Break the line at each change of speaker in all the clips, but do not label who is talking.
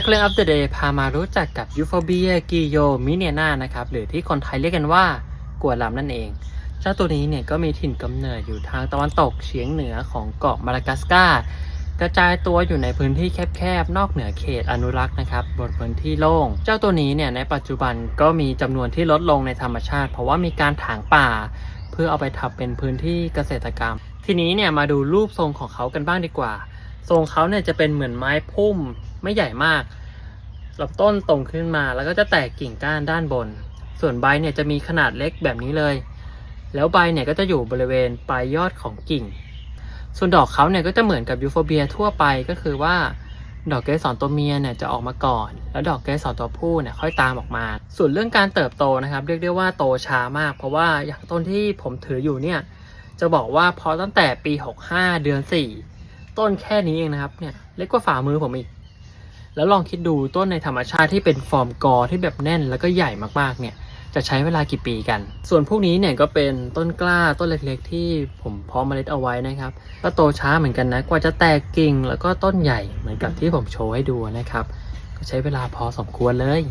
สักเรื่องอัปเดตพามารู้จักกับยูโฟเบียกิโยมิเนียนานะครับหรือที่คนไทยเรียกกันว่ากัวลำนั่นเอง เจ้าตัวนี้เนี่ยก็มีถิ่นกำเนิดอยู่ทางตะวันตกเฉียงเหนือของเกาะมาลากัสกากระจายตัวอยู่ในพื้นที่แคบๆ นอกเหนือเขตอนุรักษ์นะครับบนพื้นที่โล่ง เจ้าตัวนี้เนี่ยในปัจจุบันก็มีจำนวนที่ลดลงในธรรมชาติ เพราะว่ามีการถางป่า เพื่อเอาไปทำเป็นพื้นที่เกษตรกรรม ทีนี้เนี่ยมาดูรูปทรงของเขากันบ้างดีกว่า ทรงเขาเนี่ยจะเป็นเหมือนไม้พุ่ม ไม่ใหญ่มากลำต้นตรงขึ้นมาแล้วก็จะแตกกิ่งก้านด้านบน ส่วนใบเนี่ยจะมีขนาดเล็กแบบนี้เลย แล้วใบเนี่ยก็จะอยู่บริเวณปลายยอดของกิ่ง ส่วนดอกเขาเนี่ยก็จะเหมือนกับยูโฟเบียทั่วไปก็คือว่าดอกเกสรตัวเมียเนี่ยจะออกมาก่อน แล้วดอกเกสรตัวผู้เนี่ยค่อยตามออกมา ส่วนเรื่องการเติบโตนะครับ เรียกได้ว่าโตช้ามาก เพราะว่าอย่างต้นที่ผมถืออยู่เนี่ยจะบอกว่าพอตั้งแต่ปี 65 เดือน 4 ต้นแค่นี้เองนะครับเนี่ยเล็กกว่าฝ่ามือผมอีก แล้วลองคิดดูต้นในธรรมชาติที่เป็นฟอร์มกอที่แบบแน่นแล้วก็ใหญ่มากๆเนี่ยจะใช้เวลากี่ปีกัน ส่วนพวกนี้เนี่ยก็เป็นต้นกล้าต้นเล็กๆ ที่ผมเพาะเมล็ดเอาไว้นะครับก็โตช้าเหมือนกันนะ กว่าจะแตกกิ่งแล้วก็ต้นใหญ่เหมือนกับที่ผมโชว์ให้ดูนะครับ ก็ใช้เวลาพอสมควรเลย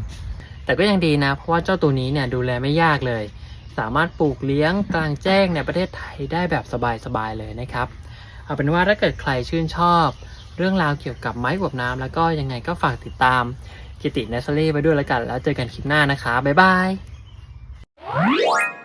แต่ก็ยังดีนะ เพราะว่าเจ้าตัวนี้เนี่ยดูแลไม่ยากเลย สามารถปลูกเลี้ยงกลางแจ้งในประเทศไทยได้แบบสบายๆเลยนะครับ เอาเป็นว่าถ้าเกิดใครชื่นชอบ เรื่องราวเกี่ยวกับไม้กวบน้ำแล้วก็ยังไงก็ฝากติดตามกิติเนสซอรี่ไปด้วยแล้วกัน แล้วเจอกันคลิปหน้านะคะบ๊ายบาย